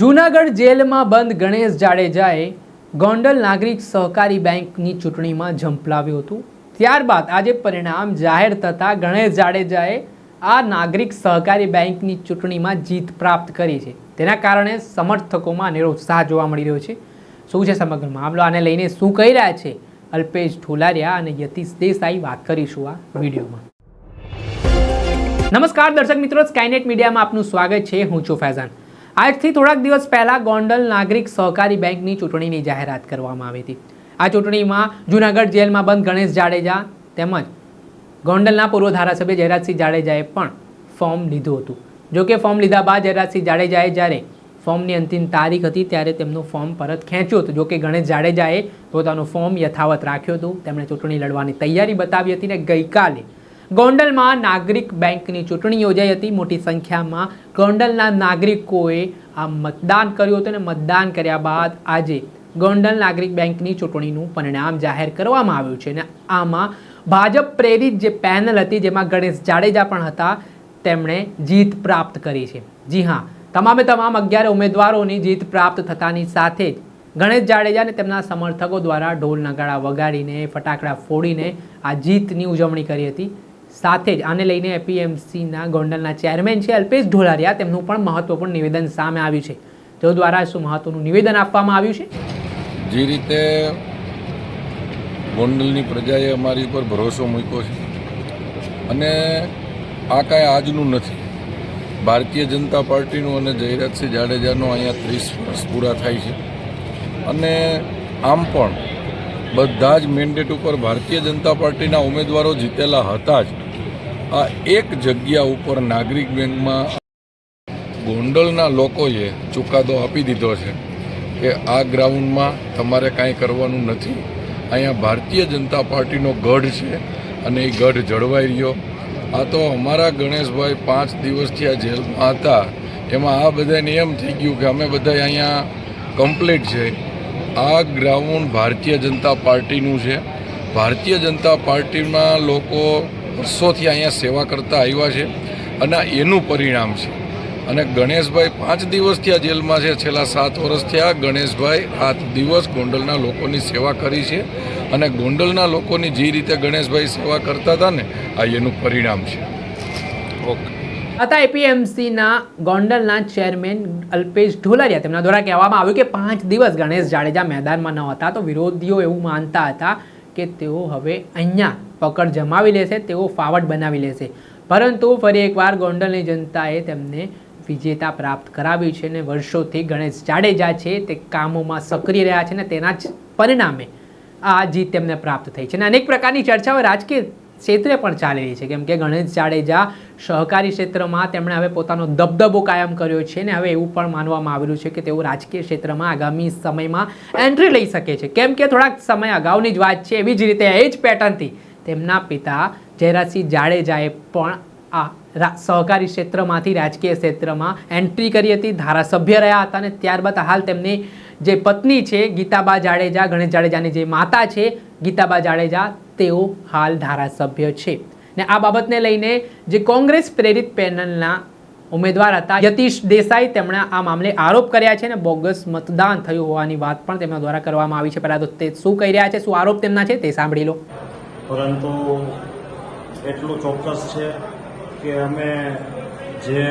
જૂનાગઢ જેલમાં બંધ ગણેશ જાડેજાએ ગોંડલ નાગરિક સહકારી બેંકની ચૂંટણીમાં ઝંપલાવ્યું હતું. ત્યારબાદ આજે પરિણામ જાહેર થતાં ગણેશ જાડેજાએ આ નાગરિક સહકારી બેંકની ચૂંટણીમાં જીત પ્રાપ્ત કરી છે. તેના કારણે સમર્થકોમાં અનેરો ઉત્સાહ જોવા મળી રહ્યો છે. શું છે સમગ્ર મામલો? આને લઈને શું કહી રહ્યા છે અલ્પેશ ઠોલારિયા અને યતીશ દેસાઈ? વાત કરીશું આ વિડીયોમાં. નમસ્કાર દર્શક મિત્રો સ્કાયનેટ મીડિયામાં આપનું સ્વાગત છે. હું છું ફૈઝાન. આજથી થોડાક દિવસ પહેલાં ગોંડલ નાગરિક સહકારી બેંકની ચૂંટણીની જાહેરાત કરવામાં આવી હતી. આ ચૂંટણીમાં જૂનાગઢ જેલમાં બંધ ગણેશ જાડેજા તેમજ ગોંડલના પૂર્વ ધારાસભ્ય જયરાજસિંહ જાડેજાએ પણ ફોર્મ લીધું હતું. જો કે ફોર્મ લીધા બાદ જયરાજસિંહ જાડેજાએ જ્યારે ફોર્મની અંતિમ તારીખ હતી ત્યારે તેમનું ફોર્મ પરત ખેંચ્યું હતું. જો કે ગણેશ જાડેજાએ પોતાનું ફોર્મ યથાવત રાખ્યું હતું. તેમણે ચૂંટણી લડવાની તૈયારી બતાવી હતી ને ગઈકાલે ગોંડલમાં નાગરિક બેંકની ચૂંટણી યોજાઈ હતી. મોટી સંખ્યામાં ગોંડલના નાગરિકોએ આ મતદાન કર્યું હતું અને મતદાન કર્યા બાદ આજે ગોંડલ નાગરિક બેંકની ચૂંટણીનું પરિણામ જાહેર કરવામાં આવ્યું છે અને આમાં ભાજપ પ્રેરિત જે પેનલ હતી, જેમાં ગણેશ જાડેજા પણ હતા, તેમણે જીત પ્રાપ્ત કરી છે. જી હા, તમામે તમામ અગિયાર ઉમેદવારોની જીત પ્રાપ્ત થતાની સાથે જ ગણેશ જાડેજા અને તેમના સમર્થકો દ્વારા ઢોલ નગાડા વગાડીને, ફટાકડા ફોડીને આ જીતની ઉજવણી કરી હતી. સાથે જ આને લઈને એપીએમસીના ગોંડલના ચેરમેન છે અલ્પેશ ઢોલારિયા. તેમનું પણ મહત્વપૂર્ણ નિવેદન સામે આવ્યું છે. તેઓ દ્વારા શું મહત્વનું નિવેદન આપવામાં આવ્યું છે? જે રીતે ગોંડલની પ્રજાએ અમારી ઉપર ભરોસો મૂક્યો છે અને આ કાંઈ આજનું નથી. ભારતીય જનતા પાર્ટીનું અને જયરાજસિંહ જાડેજાનું અહીંયા ત્રીસ વર્ષ પૂરા થાય છે. અને આમ પણ બધા જ મેન્ડેટ ઉપર ભારતીય જનતા પાર્ટીના ઉમેદવારો જીતેલા હતા જ. આ એક જગ્યા ઉપર નાગરિક બેંકમાં ગોંડલના લોકોએ ચુકાદો આપી દીધો છે કે આ ગ્રાઉન્ડમાં તમારે કાંઈ કરવાનું નથી. અહીંયા ભારતીય જનતા પાર્ટીનો ગઢ છે અને એ ગઢ જળવાઈ રહ્યો. આ તો અમારા ગણેશભાઈ પાંચ દિવસથી આ જેલમાં હતા. એમાં આ બધાને એમ થઈ ગયું કે અમે બધા અહીંયા કમ્પ્લીટ છે. આ ગ્રાઉન્ડ ભારતીય જનતા પાર્ટીનું છે. ભારતીય જનતા પાર્ટીમાં લોકો વર્ષોથી અહીંયા સેવા કરતા આવ્યા છે અને એનું પરિણામ છે. અને ગણેશભાઈ પાંચ દિવસથી આ જેલમાં છે. છેલ્લા સાત વર્ષથી આ ગણેશભાઈ રાત દિવસ ગોંડલના લોકોની સેવા કરી છે અને ગોંડલના લોકોની જે રીતે ગણેશભાઈ સેવા કરતા હતા ને આ એનું પરિણામ છે. ઓકે. હતા એપીએમસીના ગોંડલના ચેરમેન અલ્પેશ ઢોલારિયા. તેમના દ્વારા કહેવામાં આવ્યું કે પાંચ દિવસ ગણેશ જાડેજા મેદાનમાં ન હતા તો વિરોધીઓ એવું માનતા હતા કે તેઓ હવે અહીંયા પકડ જમાવી લેશે, તેઓ ફાવટ બનાવી લેશે. પરંતુ ફરી એકવાર ગોંડલની જનતાએ તેમને વિજેતા પ્રાપ્ત કરાવી છે અને વર્ષોથી ગણેશ જાડેજા છે, તે કામોમાં સક્રિય રહ્યા છે અને તેના જ પરિણામે આ જીત તેમને પ્રાપ્ત થઈ છે. અને અનેક પ્રકારની ચર્ચાઓ રાજકીય ક્ષેત્રે પણ ચાલી રહી છે. કેમ કે ગણેશ જાડેજા સહકારી ક્ષેત્રમાં તેમણે હવે પોતાનો દબદબો કાયમ કર્યો છે ને હવે એવું પણ માનવામાં આવેલું છે કે તેઓ રાજકીય ક્ષેત્રમાં આગામી સમયમાં એન્ટ્રી લઈ શકે છે. કેમ કે થોડાક સમય અગાઉની જ વાત છે, એવી જ રીતે એ જ પેટર્નથી તેમના પિતા જયરાજસિંહ જાડેજાએ પણ આ સહકારી ક્ષેત્રમાંથી રાજકીય ક્ષેત્રમાં એન્ટ્રી કરી હતી, ધારાસભ્ય રહ્યા હતા અને ત્યારબાદ હાલ તેમની જે પત્ની છે ગીતાબા જાડેજા, ગણેશ જાડેજાની જે માતા છે ગીતાબા જાડેજા તેઓ હાલ ધારાસભ્ય છે. ને આ બાબતને લઈને જે કોંગ્રેસ પ્રેરિત પેનલના ઉમેદવાર હતા, યતીશ દેસાઈ તેમણે આ મામલે આરોપ કર્યા છે ને બોગસ મતદાન થયું હોવાની વાત પણ તેમના દ્વારા કરવામાં આવી છે. પહેલાં તો શું કહી રહ્યા છે, શું આરોપ તેમના છે તે સાંભળી લો. પરંતુ એટલું ચોક્કસ છે કે અમે જે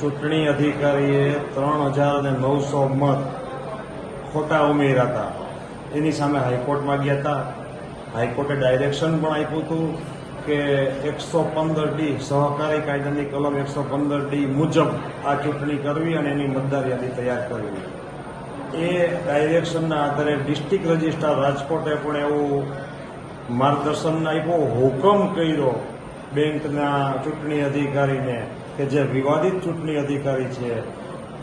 ચૂંટણી અધિકારીએ ત્રણ હજાર અને નવસો મત ખોટા ઉમેર્યા હતા, એની સામે હાઈકોર્ટમાં ગયા હતા. હાઈકોર્ટે ડાયરેક્શન પણ આપ્યું હતું કે એકસો પંદર ડી સહકારી કાયદાની કલમ એકસો પંદર ડી મુજબ આ ચૂંટણી કરવી અને એની મતદાર યાદી તૈયાર કરવી. એ ડાયરેક્શનના આધારે ડિસ્ટ્રિક્ટ રજિસ્ટ્રાર રાજકોટે પણ એવું માર્ગદર્શન આપ્યો, હુકમ કર્યો બેંકના ચૂંટણી અધિકારીને કે જે વિવાદિત ચૂંટણી અધિકારી છે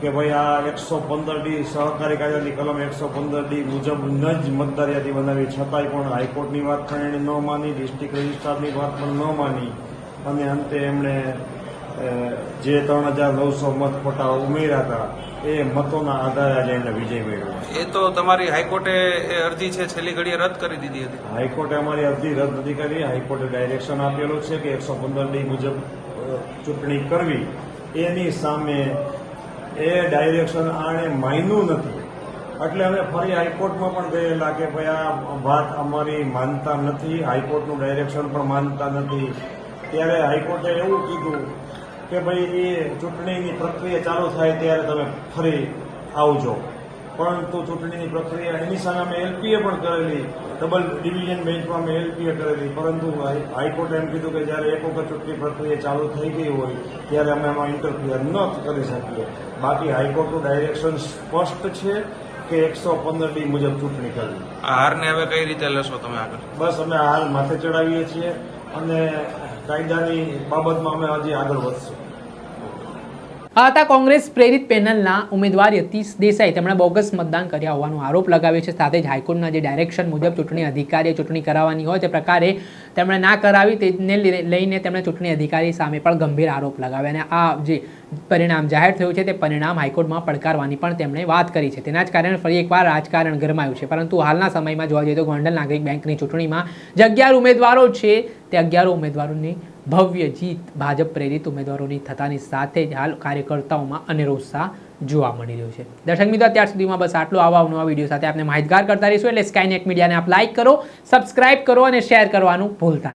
કે ભાઈ આ એકસો પંદર ડી સહકારી કાયદાની કલમ એકસો પંદર ડી મુજબ ન જ મતદાર યાદી બનાવી છતાંય પણ હાઈકોર્ટની વાત પણ એણે ન માની ડિસ્ટ્રિક્ટ રજિસ્ટ્રારની વાત પણ ન માની. અને અંતે એમણે જે ત્રણ હજાર નવસો મત ખોટા ઉમેર્યા હતા એ મતોના આધારે આજે એમણે વિજય મેળવ્યો. એ તો તમારી હાઈકોર્ટે એ અરજી છે છેલ્લી ઘડીએ રદ કરી દીધી હતી. હાઈકોર્ટે અમારી અરજી રદ નથી કરી હાઈકોર્ટે ડાયરેક્શન આપેલું છે કે એકસો પંદર ડી મુજબ ચૂંટણી કરવી એની સામે એ ડાયરેક્શન આણે માન્યું નથી. એટલે અમે ફરી હાઈકોર્ટમાં પણ ગયેલા કે ભાઈ આ વાત અમારી માનતા નથી, હાઈકોર્ટનું ડાયરેક્શન પણ માનતા નથી. ત્યારે હાઈકોર્ટે એવું કીધું કે ભાઈ એ ચૂંટણીની પ્રક્રિયા ચાલુ થાય ત્યારે તમે ફરી આવજો. પરંતુ ચૂંટણીની પ્રક્રિયા એની સામે અમે એલપીએ પણ કરેલી. ડબલ ડિવિઝન બેન્ચમાં અમે એલપીએ કરેલી. પરંતુ હાઈ- હાઈકોર્ટે એમ કીધું કે જ્યારે એક વખત ચૂંટણી પ્રક્રિયા ચાલુ થઈ ગઈ હોય ત્યારે અમે એમાં ઇન્ટરફિયર ન કરી શકીએ. બાકી હાઈકોર્ટનું ડાયરેક્શન સ્પષ્ટ છે કે એકસો પંદર ડી મુજબ ચૂંટણી કરવી. આ હારને હવે કઈ રીતે લેશો તમે આગળ? બસ અમે હાલ માથે ચડાવીએ છીએ અને કાયદાની બાબતમાં અમે હજી આગળ વધશું. આ હતા કોંગ્રેસ પ્રેરિત પેનલના ઉમેદવાર યતીશ દેસાઈ. તેમણે બોગસ મતદાન કર્યા હોવાનો આરોપ લગાવ્યો છે. સાથે જ હાઈકોર્ટના જે ડાયરેક્શન મુજબ ચૂંટણી અધિકારીએ ચૂંટણી કરાવવાની હોય તે પ્રકારે તેમણે ના કરાવી. તેને લઈને તેમણે ચૂંટણી અધિકારી સામે પણ ગંભીર આરોપ લગાવ્યા અને આ જે પરિણામ જાહેર થયું છે તે પરિણામ હાઈકોર્ટમાં પડકારવાની પણ તેમણે વાત કરી છે. તેના જ કારણે ફરી એકવાર રાજકારણ ગરમાયું છે. પરંતુ હાલના સમયમાં જોવા જઈએ તો ગોંડલ નાગરિક બેંકની ચૂંટણીમાં જે અગિયાર ઉમેદવારો છે, તે અગિયારો ઉમેદવારોની ભવ્ય જીત ભાજપ પ્રેરિત ઉમેદવારોની થતાની સાથે જ હાલ કાર્યકર્તાઓમાં અનેરો ઉત્સાહ જોવા મળી રહ્યો છે દર્શક મિત્રો, અત્યાર સુધીમાં બસ આટલું આવા નવા વીડિયો સાથે આપણે માહિતગાર કરતા રહીશું એટલે સ્કાયનેટ મીડિયાને આપ લાઇક કરો સબસ્ક્રાઇબ કરો અને શેર કરવાનું ભૂલતા.